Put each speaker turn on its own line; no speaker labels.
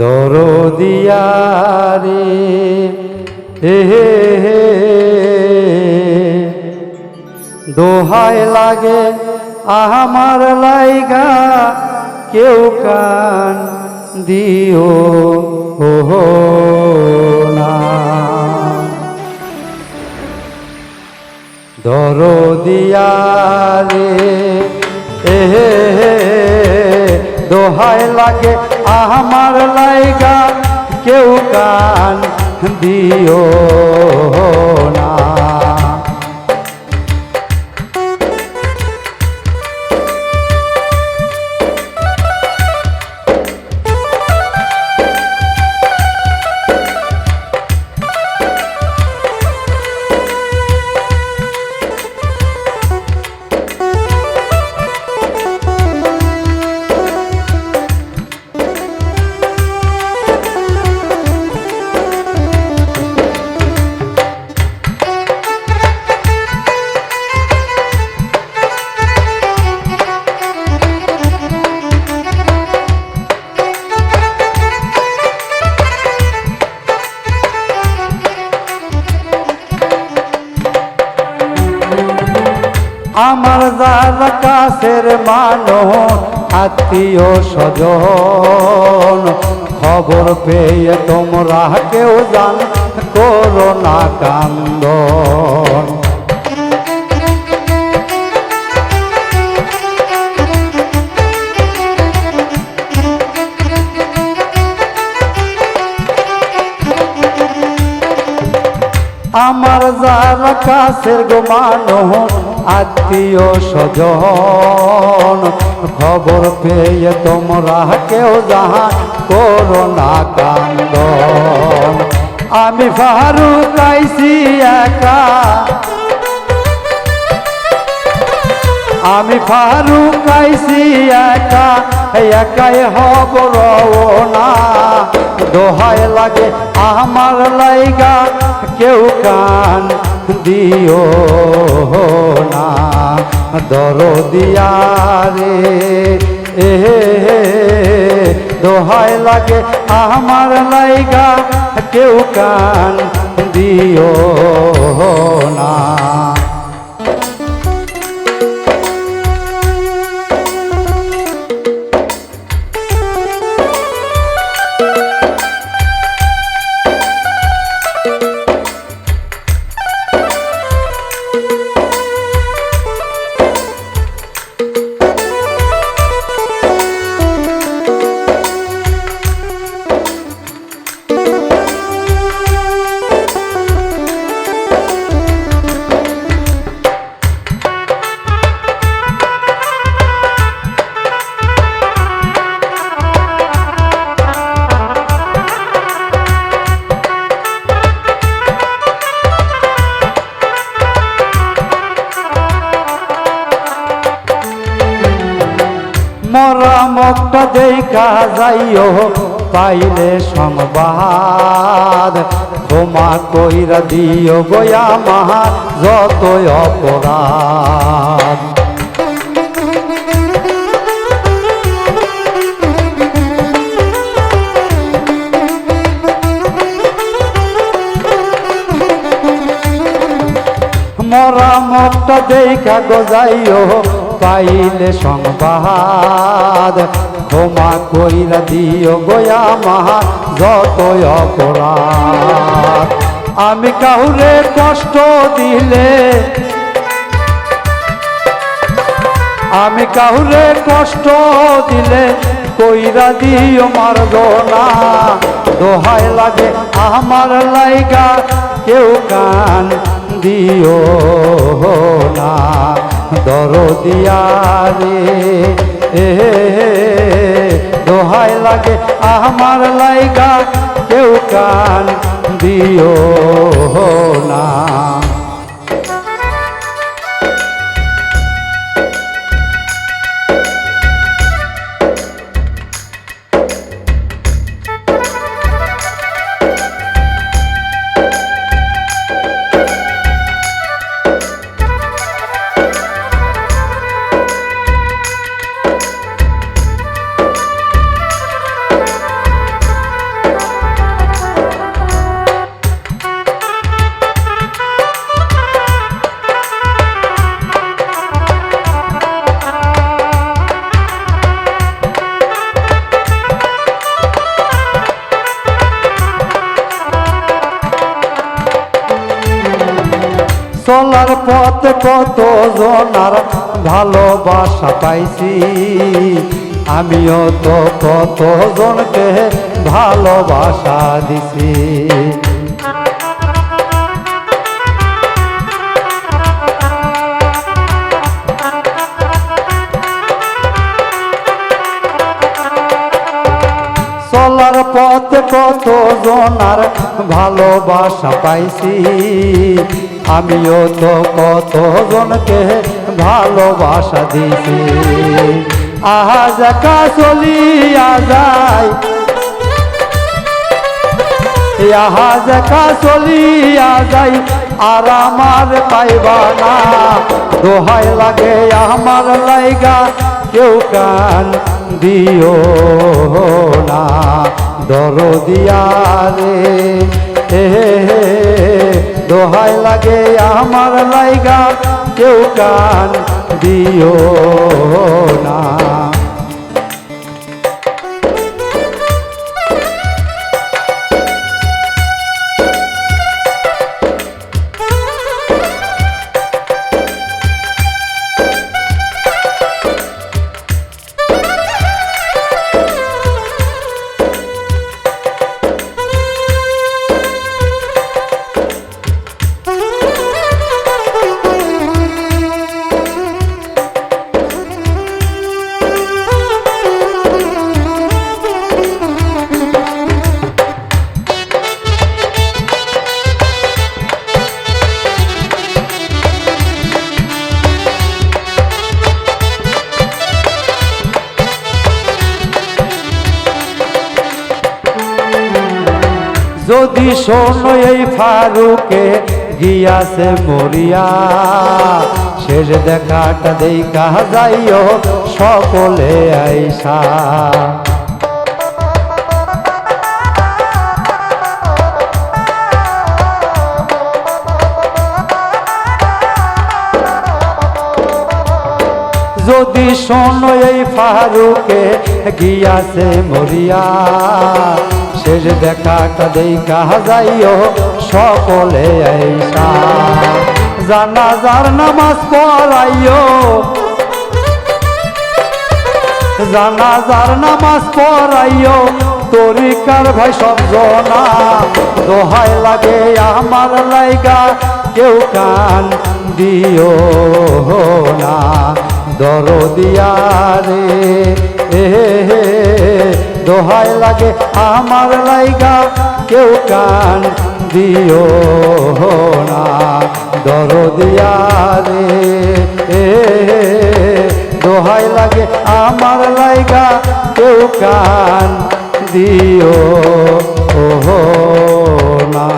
দরদিয়ারে, হে হে দোহাই লাগে আমার লাইগা, কেউ কান দিও হো না। দরদিয়ারে এ হে। দোহাই লাগে আমার লাইগা কেউ কান দিও না। আমার যারা কাছের মানুষ, আত্মীয় স্বজন, খবর পেয়ে তোমরা কেউ জান করোনা কান্দন। আমার যারা কাছের গো মানুষ আত্মীয় স্বজন, খবর পেয়ে তোমরা কেউ জাহান করোনা কান্দন। আমি ফারুক আইসি একা। আমি ফারুক আইসি একা, একাই হব না দোহাই লাগে আমার লাইগা, কেউ কান দিও না দরদিয়ারে এ দোহাই লাগে আমার লাইগা কেউ কান দিও না। দেখা যাইও পাইলে সংবাদ। ক্ষমা কইরা দিও গয়া মাহা যত অপরাধ। মরামতটা দেখা গজাইও পাইলে সংবাদ। ক্ষমা কইরা দিও গয়া মাহা যত অপরাধ। আমি কাউরে কষ্ট দিলে, আমি কাউরে কষ্ট দিলে কইরা দিও মারব না দোহাই লাগে আমার লাইগা, কেউ কান দিও না। দরদিয়ারে এ দোহাই লাগে আমার লাইগা কেউ কান দিও না। চলার পথ কত জনার ভালোবাসা পাইছি। আমিও তো কত জনকে ভালোবাসা দিছি। চলার পথ কত জনার ভালোবাসা পাইছি। আমিও তো কত জনকে ভালোবাসা দিছি। আহা জাকা চলিয়া যায় আহা জাকা চলিয়া যাই, আর আমার পাইবা না। দোহাই লাগে আমার লাইগা, কেউ কান দিও না। দর দিয়া রে হে দোহাই লাগে আমার লাইগা কেউ কান দিও না। যদি শোনো এই ফারুকে, গিয়াছে মরিয়া। শেষ দেখাটা দেখা যাইও সকলে আইসা। যদি শোনো এই ফারুকে, গিয়াছে মরিয়া। শেষ দেখাটা দেখা যাইও, সকলে আইসা। জানাজার নামাজ পড়াইও। জানাজার নামাজ পড়াইও। তরিকার ভাই সব জনা, দোহাই লাগে আমার লাইগা। কেউ কান দিও না দর দিয়া রে। দোহাই লাগে আমার লাইগা কেউ কান দিও না। দর দিয়া রে এ হে, দোহাই লাগে আমার লাইগা কেউ কান দিও না।